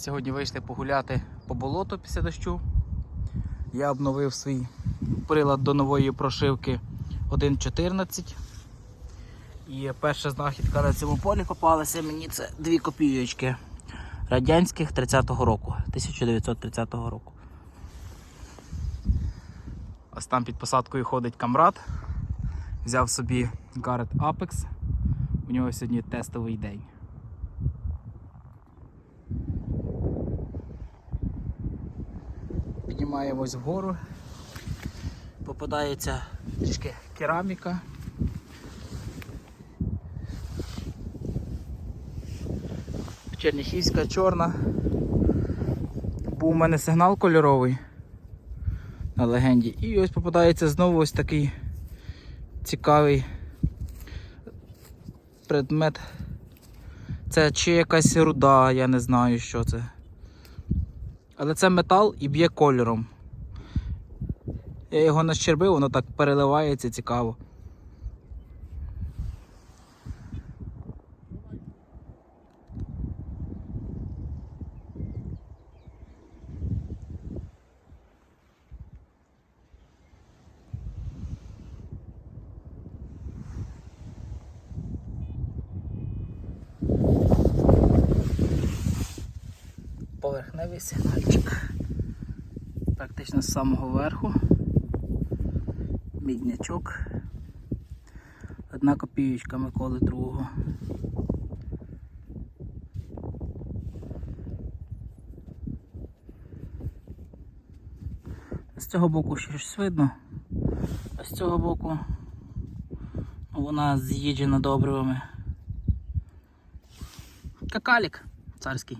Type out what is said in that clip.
Сьогодні вийшли погуляти по болоту після дощу. Я обновив свій прилад до нової прошивки 1.14. І перша знахідка на цьому полі попалася мені це дві копійочки радянських 30-го року, 1930 року. Ось там під посадкою ходить камрад. Взяв собі Garrett Apex. У нього сьогодні тестовий день. Піднімаємось вгору. Попадається трішки кераміка. Черніхівська чорна. Був у мене сигнал кольоровий на легенді. І ось попадається знову ось такий цікавий предмет. Це чи якась руда, я не знаю, що це. Але це метал і б'є кольором. Я його нащербив, воно так переливається цікаво. Поверхневий сигнальчик. Практично з самого верху. Міднячок. Одна копієчка Миколи другого. З цього боку ще щось видно, а з цього боку ну, вона з'їджена добривами. Какалік царський.